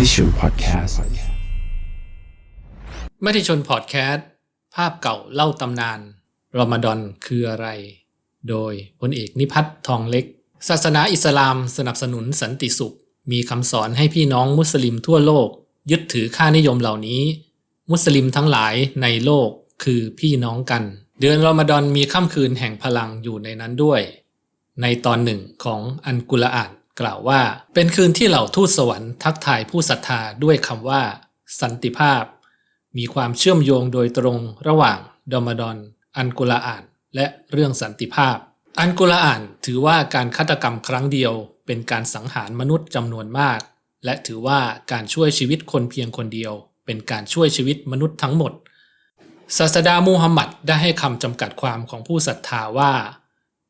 มติชน Podcast มติชนพอดแคสต์ภาพเก่าเล่าตำนานรอมฎอนคืออะไร โดยพลเอกนิพัฒน์ทองเล็ก ศาสนาอิสลามสนับสนุนสันติสุข มีคำสอนให้พี่น้องมุสลิมทั่วโลก ยึดถือค่านิยมเหล่านี้ มุสลิมทั้งหลายในโลกคือพี่น้องกัน เดือนรอมฎอนมีค่ำคืนแห่งพลังอยู่ในนั้นด้วย ในตอนหนึ่งของอันกุรอาน กล่าวว่า เป็นคืนที่เหล่าทูตสวรรค์ทักทายผู้ศรัทธาด้วยคำว่า สันติภาพ มีความเชื่อมโยงโดยตรงระหว่างดอมดอน อันกุรอาน และเรื่องสันติภาพ อันกุรอานถือว่าการฆาตกรรมครั้งเดียว เป็นการสังหารมนุษย์จำนวนมาก และถือว่าการช่วยชีวิตคนเพียงคนเดียว เป็นการช่วยชีวิตมนุษย์ทั้งหมดศาสดามูฮัมหมัดได้ให้คำจำกัดความของผู้ศรัทธาว่า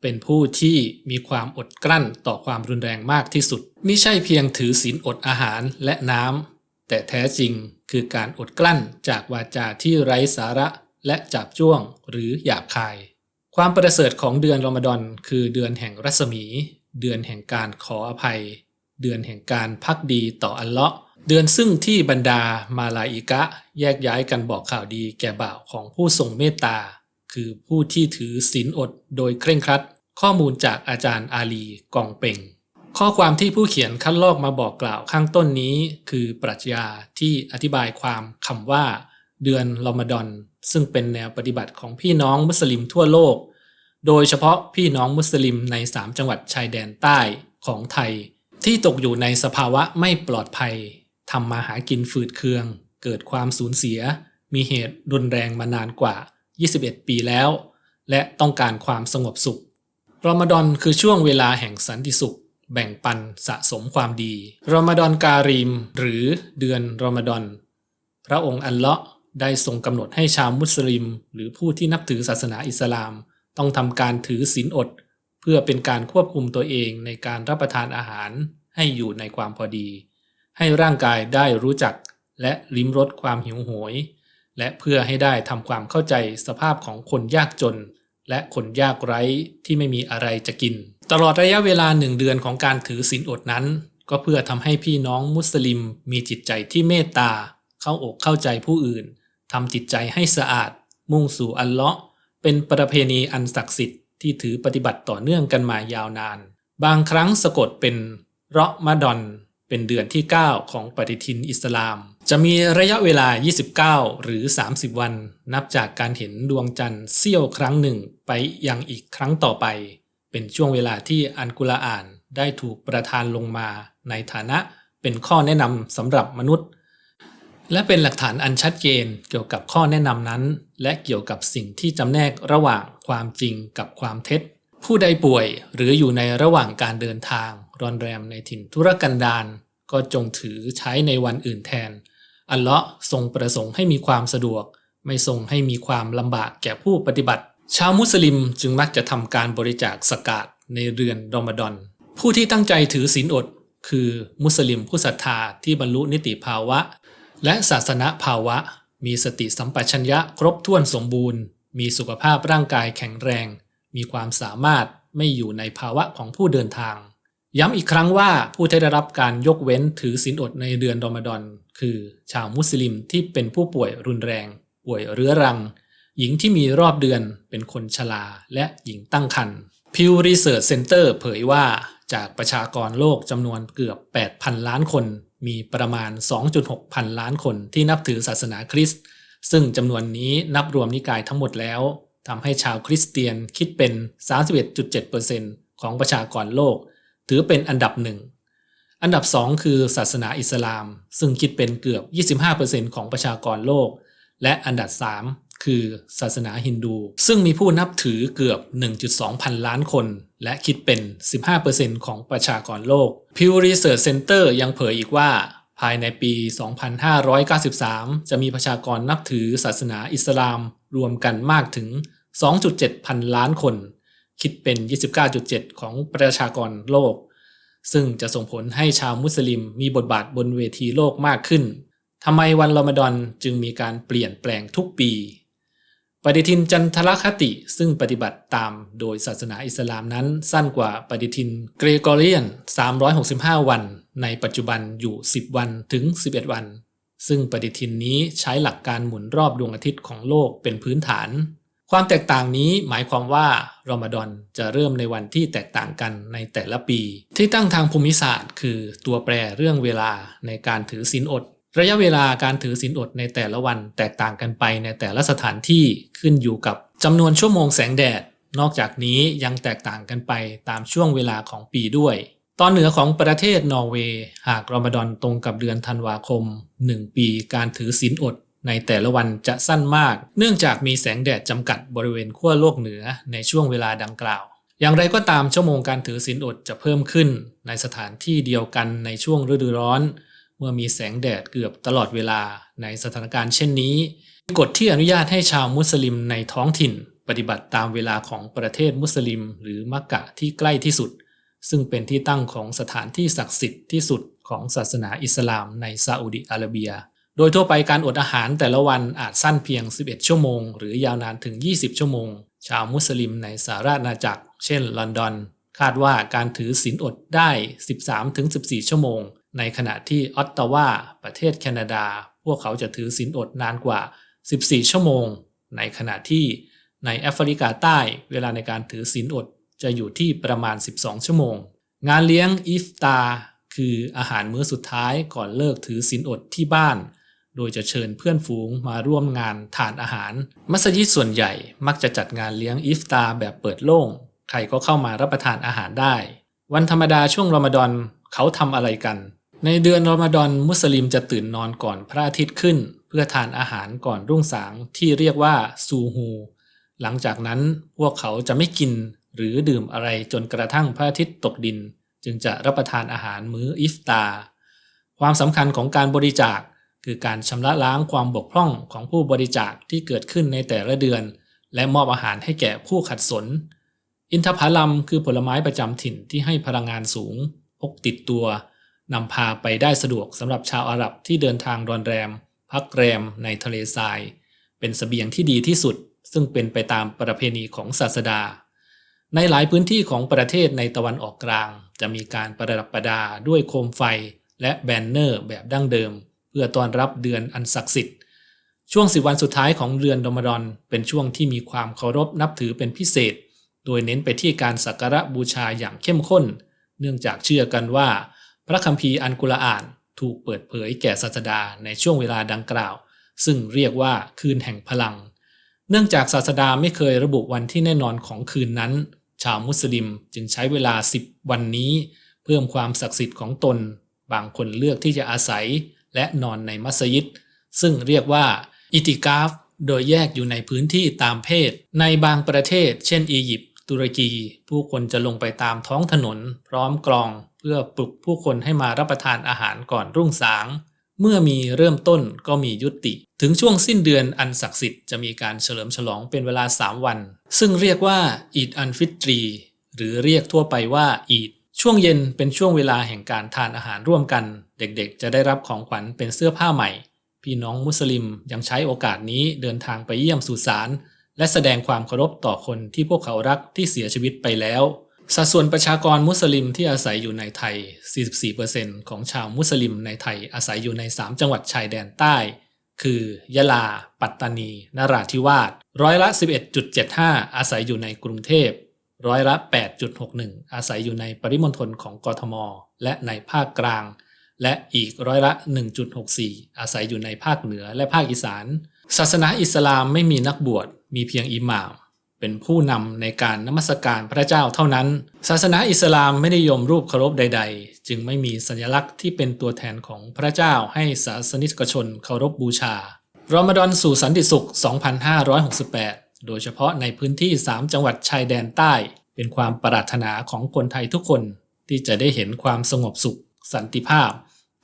เป็นผู้ที่มีความอดกลั้นต่อความรุนแรงมากที่สุด ไม่ใช่เพียงถือศีลอดอาหารและน้ำ แต่แท้จริงคือการอดกลั้นจากวาจาที่ไร้สาระและจับจ้วงหรือหยาบคาย ความประเสริฐของเดือนรอมฎอนคือเดือนแห่งรัศมี เดือนแห่งการขออภัย เดือนแห่งการพักดีต่ออัลเลาะห์เดือนซึ่งที่บรรดามาลาอิกะแยกย้ายกันบอกข่าวดีแก่บ่าวของผู้ทรงเมตตา คือผู้ที่ถือศีลอดโดยเคร่งครัด ข้อมูลจากอาจารย์อาลีกองเป่ง ข้อความที่ผู้เขียนคัดลอกมาบอกกล่าวข้างต้นนี้ คือปรัชญาที่อธิบายความคำว่า เดือนรอมฎอนซึ่งเป็นแนวปฏิบัติของพี่น้องมุสลิมทั่วโลก โดยเฉพาะพี่น้องมุสลิมใน 3 จังหวัดชายแดนใต้ของไทย ที่ตกอยู่ในสภาวะไม่ปลอดภัยทำมาหากินฝืดเคือง เกิดความสูญเสีย มีเหตุรุนแรงมานานกว่า 21 ปีแล้ว และต้องการความสงบสุข รอมฎอนคือช่วงเวลาแห่งสันติสุข แบ่งปันสะสมความดี รอมฎอนการีม หรือเดือนรอมฎอน พระองค์อัลเลาะห์ได้ทรงกำหนดให้ชาวมุสลิม หรือผู้ที่นับถือศาสนาอิสลาม ต้องทำการถือศีลอด เพื่อเป็นการควบคุมตัวเองในการรับประทานอาหารให้อยู่ในความพอดี ให้ร่างกายได้รู้จักและลิ้มรสความหิวโหย และเพื่อให้ได้ทำความเข้าใจสภาพของคนยากจน และคนยากไร้ที่ไม่มีอะไรจะกิน ตลอดระยะเวลาหนึ่งเดือนของการถือศีลอดนั้น ก็เพื่อทำให้พี่น้องมุสลิมมีจิตใจที่เมตตา เข้าอกเข้าใจผู้อื่นทำจิตใจให้สะอาด มุ่งสู่อัลเลาะห์เป็นประเพณีอันศักดิ์สิทธิ์ที่ถือปฏิบัติต่อเนื่องกันมายาวนาน บางครั้งสะกดเป็นเราะมาดอน เป็นเดือนที่ 9 ของปฏิทินอิสลาม จะมีระยะเวลา 29 หรือ 30 วัน นับจากการเห็นดวงจันทร์เสี้ยวครั้งหนึ่งไปยังอีกครั้งต่อไป เป็นช่วงเวลาที่อันกุรอานได้ถูกประทานลงมาในฐานะเป็นข้อแนะนำสำหรับมนุษย์ และเป็นหลักฐานอันชัดเจนเกี่ยวกับข้อแนะนำนั้น และเกี่ยวกับสิ่งที่จำแนกระหว่างความจริงกับความเท็จ ผู้ใดป่วยหรืออยู่ในระหว่างการเดินทางรอนแรมในถิ่นธุรกันดารก็จงถือใช้ในวันอื่นแทน อัลเลาะห์ทรงประสงค์ให้มีความสะดวก ไม่ทรงให้มีความลำบากแก่ผู้ปฏิบัติ ชาวมุสลิมจึงมักจะทำการบริจาคสกาดในเดือนรอมฎอน ผู้ที่ตั้งใจถือศีลอด คือมุสลิมผู้ศรัทธาที่บรรลุนิติภาวะ และศาสนภาวะ มีสติสัมปชัญญะครบถ้วนสมบูรณ์ มีสุขภาพร่างกายแข็งแรง มีความสามารถไม่อยู่ในภาวะของผู้เดินทาง ย้ำอีกครั้งว่าผู้ที่ได้รับการยกเว้นถือศีลอดในเดือนรอมฎอนคือชาวมุสลิมที่เป็นผู้ป่วยรุนแรง ป่วยเรื้อรัง หญิงที่มีรอบเดือนเป็นคนชราและหญิงตั้งครรภ์ Pew Research Center เผยว่าจากประชากรโลกจำนวนเกือบ 8,000 ล้านคน มีประมาณ 2.6 พันล้านคนที่นับถือศาสนาคริสต์ซึ่งจำนวนนี้นับรวมนิกายทั้งหมดแล้วทำให้ชาวคริสเตียนคิดเป็น 31.7%ของประชากรโลก ถือเป็นอันดับหนึ่ง อันดับ 2 คือศาสนาอิสลาม ซึ่งคิดเป็นเกือบ 25%ของประชากรโลก และอันดับ 3 คือศาสนาฮินดู ซึ่งมีผู้นับถือเกือบ 1.2 พันล้านคน และคิดเป็น 15%ของประชากรโลก Pew Research Center ยังเผยอีกว่าภายในปี 2593 จะมีประชากรนับถือศาสนาอิสลามรวมกันมากถึง 2.7 พันล้านคน คิดเป็น 29.7 ของประชากรโลก ซึ่งจะส่งผลให้ชาวมุสลิมมีบทบาทบนเวทีโลกมากขึ้นทำไมวันรอมฎอนจึงมีการเปลี่ยนแปลงทุกปี ปฏิทินจันทรคติซึ่งปฏิบัติตามโดยศาสนาอิสลามนั้นสั้นกว่าปฏิทินเกรกอเรียน 365 วัน ในปัจจุบันอยู่ 10 วันถึง 11 วัน ซึ่งปฏิทินนี้ใช้หลักการหมุนรอบดวงอาทิตย์ของโลกเป็นพื้นฐาน ความแตกต่างนี้หมายความว่ารอมฎอนจะเริ่มในวันที่แตกต่างกันในแต่ละปี ที่ตั้งทางภูมิศาสตร์ คือตัวแปรเรื่องเวลาในการถือศีลอด ระยะเวลาการถือศีลอดในแต่ละวันแตกต่างกันไปในแต่ละสถานที่ขึ้นอยู่กับจำนวนชั่วโมงแสงแดด นอกจากนี้ยังแตกต่างกันไปตามช่วงเวลาของปีด้วย ตอนเหนือของประเทศนอร์เวย์หากรอมฎอนตรงกับเดือนธันวาคม 1 ปีการถือศีลอด ในแต่ละวันจะสั้นมาก เนื่องจากมีแสงแดดจำกัดบริเวณขั้วโลกเหนือในช่วงเวลาดังกล่าว อย่างไรก็ตามชั่วโมงการถือศีลอดจะเพิ่มขึ้น ในสถานที่เดียวกันในช่วงฤดูร้อน เมื่อมีแสงแดดเกือบตลอดเวลาในสถานการณ์เช่นนี้กฎที่อนุญาตให้ชาวมุสลิมในท้องถิ่น ปฏิบัติตามเวลาของประเทศมุสลิม หรือมักกะที่ใกล้ที่สุด ซึ่งเป็นที่ตั้งของสถานที่ศักดิ์สิทธิ์ที่สุดของศาสนาอิสลามในซาอุดิอาระเบีย โดยทั่วไปการอดอาหารแต่ละวันอาจสั้นเพียง 11 ชั่วโมง หรือยาวนานถึง 20 ชั่วโมง ชาวมุสลิมในสหราชอาณาจักร เช่น ลอนดอน คาดว่าการถือศีลอดได้ 13-14 ชั่วโมง ในขณะที่ออตตาวาประเทศแคนาดา พวกเขาจะถือศีลอดนานกว่า 14 ชั่วโมง ในขณะที่ในแอฟริกาใต้ เวลาในการถือศีลอดจะอยู่ที่ประมาณ 12 ชั่วโมง งานเลี้ยงอิฟตา คืออาหารมื้อสุดท้ายก่อนเลิกถือศีลอดที่บ้าน โดยจะเชิญเพื่อนฝูงมาร่วมงานทานอาหาร มัสยิดส่วนใหญ่มักจะจัดงานเลี้ยงอิฟตาแบบเปิดโล่ง ใครก็เข้ามารับประทานอาหารได้ วันธรรมดาช่วงรอมฎอนเขาทำอะไรกัน ในเดือนรอมฎอนมุสลิมจะตื่นนอนก่อนพระอาทิตย์ขึ้น เพื่อทานอาหารก่อนรุ่งสางที่เรียกว่าซูฮู หลังจากนั้นพวกเขาจะไม่กินหรือดื่มอะไรจนกระทั่งพระอาทิตย์ตกดิน จึงจะรับประทานอาหารมื้ออิฟตา ความสำคัญของการบริจาค คือการชำระล้างความบกพร่องของผู้บริจาคที่เกิดขึ้นในแต่ละเดือน และมอบอาหารให้แก่ผู้ขัดสน อินทผลัมคือผลไม้ประจำถิ่นที่ให้พลังงานสูงพกติดตัวนำพาไปได้สะดวกสำหรับชาวอาหรับที่เดินทางรอนแรม พักแรมในทะเลทราย เป็นสเสบียงที่ดีที่สุด ซึ่งเป็นไปตามประเพณีของศาสดา ในหลายพื้นที่ของประเทศในตะวันออกกลาง จะมีการประดับประดาด้วยโคมไฟและแบนเนอร์แบบดั้งเดิม เพื่อต้อนรับเดือนอันศักดิ์สิทธิ์ ช่วงสิบวันสุดท้ายของเดือนรอมฎอนเป็นช่วงที่มีความเคารพนับถือเป็นพิเศษ โดยเน้นไปที่การสักการะบูชาอย่างเข้มข้น เนื่องจากเชื่อกันว่า พระคัมภีร์อันกุรอานถูกเปิดเผยแก่ศาสดาในช่วงเวลาดังกล่าว ซึ่งเรียกว่าคืนแห่งพลัง เนื่องจากศาสดาไม่เคยระบุวันที่แน่นอนของคืนนั้น ชาวมุสลิมจึงใช้เวลา 10 วันนี้ เพิ่มความศักดิ์สิทธิ์ของตน บางคนเลือกที่จะอาศัย และนอนในมัสยิด ซึ่งเรียกว่าอิติกาฟ โดยแยกอยู่ในพื้นที่ตามเพศ ในบางประเทศ เช่น อียิปต์ตุรกี ผู้คนจะลงไปตามท้องถนน พร้อมกลอง เพื่อปลุกผู้คนให้มารับประทานอาหารก่อนรุ่งสาง เมื่อมีเริ่มต้นก็มียุติ ถึงช่วงสิ้นเดือนอันศักดิ์สิทธิ์จะมีการเฉลิมฉลองเป็นเวลา 3 วัน ซึ่งเรียกว่าอีดอันฟิตรี หรือเรียกทั่วไปว่าอีด ช่วงเย็นเป็นช่วงเวลาแห่งการทานอาหารร่วมกัน เด็กๆ จะได้รับของขวัญเป็นเสื้อผ้าใหม่ พี่น้องมุสลิมยังใช้โอกาสนี้เดินทางไปเยี่ยมสุสานและแสดงความเคารพต่อคนที่พวกเขารักที่เสียชีวิตไปแล้ว สัดส่วนประชากรมุสลิมที่อาศัยอยู่ในไทย 44%ของชาวมุสลิมในไทยอาศัยอยู่ใน 3 จังหวัดชายแดนใต้ คือยะลา ปัตตานี นราธิวาส ร้อยละ 11.75 อาศัยอยู่ในกรุงเทพ ร้อยละ 8.61 อาศัยอยู่ในปริมณฑลของกทม และในภาคกลาง และอีกร้อยละ 1.64 อาศัยอยู่ในภาคเหนือและภาคอีสาน ศาสนาอิสลามไม่มีนักบวช มีเพียงอิหม่าม เป็นผู้นำในการนมัสการพระเจ้าเท่านั้น ศาสนาอิสลามไม่ได้ยมรูปเคารพใด ๆ จึงไม่มีสัญลักษณ์ที่เป็นตัวแทนของพระเจ้าให้ศาสนิกชนเคารพบบูชารอมฎอนสู่สันติสุข 2568 โดยเฉพาะในพื้นที่ 3 จังหวัดชายแดนใต้ เป็นความปรารถนาของคนไทยทุกคนที่จะได้เห็นความสงบสุข สันติภาพ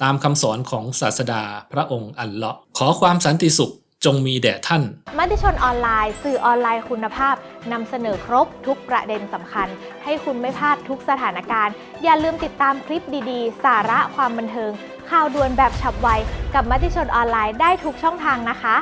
ตามคำสอนของศาสดาพระองค์อัลเลาะห์ขอความสันติสุขจงมีแด่ท่าน มติชนออนไลน์ สื่อออนไลน์คุณภาพนำเสนอครบทุกประเด็นสำคัญ ให้คุณไม่พลาดทุกสถานการณ์ อย่าลืมติดตามคลิปดีๆ สาระความบันเทิง ข่าวด่วนแบบฉับไว กับมติชนออนไลน์ได้ทุกช่องทางนะคะ